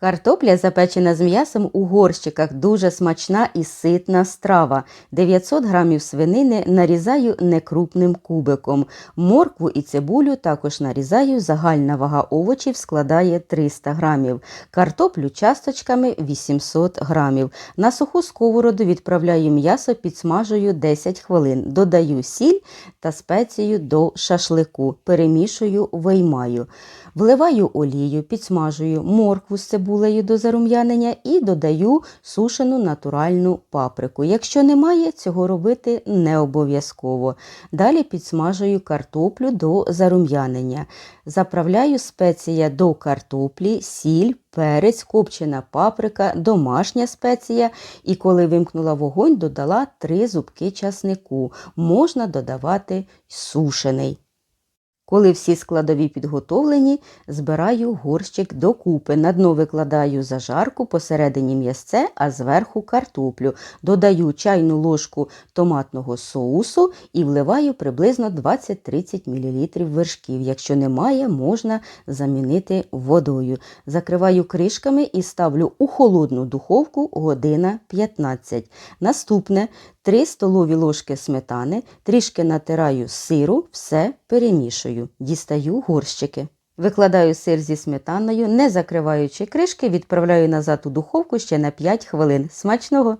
Картопля, запечена з м'ясом у горщиках, дуже смачна і ситна страва. 900 грамів свинини нарізаю некрупним кубиком. Моркву і цибулю також нарізаю. Загальна вага овочів складає 300 грамів. Картоплю часточками 800 грамів. На суху сковороду відправляю м'ясо, підсмажую 10 хвилин. Додаю сіль та спецію до шашлику. Перемішую, виймаю. Вливаю олію, підсмажую моркву з цибулею до зарум'янення і додаю сушену натуральну паприку. Якщо немає, цього робити не обов'язково. Далі підсмажую картоплю до зарум'янення. Заправляю спеція до картоплі, сіль, перець, копчена паприка, домашня спеція. І коли вимкнула вогонь, додала 3 зубки часнику. Можна додавати сушений. Коли всі складові підготовлені, збираю горщик докупи. На дно викладаю зажарку, посередині м'ясце, а зверху картоплю. Додаю чайну ложку томатного соусу і вливаю приблизно 20-30 мл вершків. Якщо немає, можна замінити водою. Закриваю кришками і ставлю у холодну духовку година 15. Наступне 3 столові ложки сметани, трішки натираю сиру, все перемішую. Дістаю горщики. Викладаю сир зі сметаною, не закриваючи кришки, відправляю назад у духовку ще на 5 хвилин. Смачного!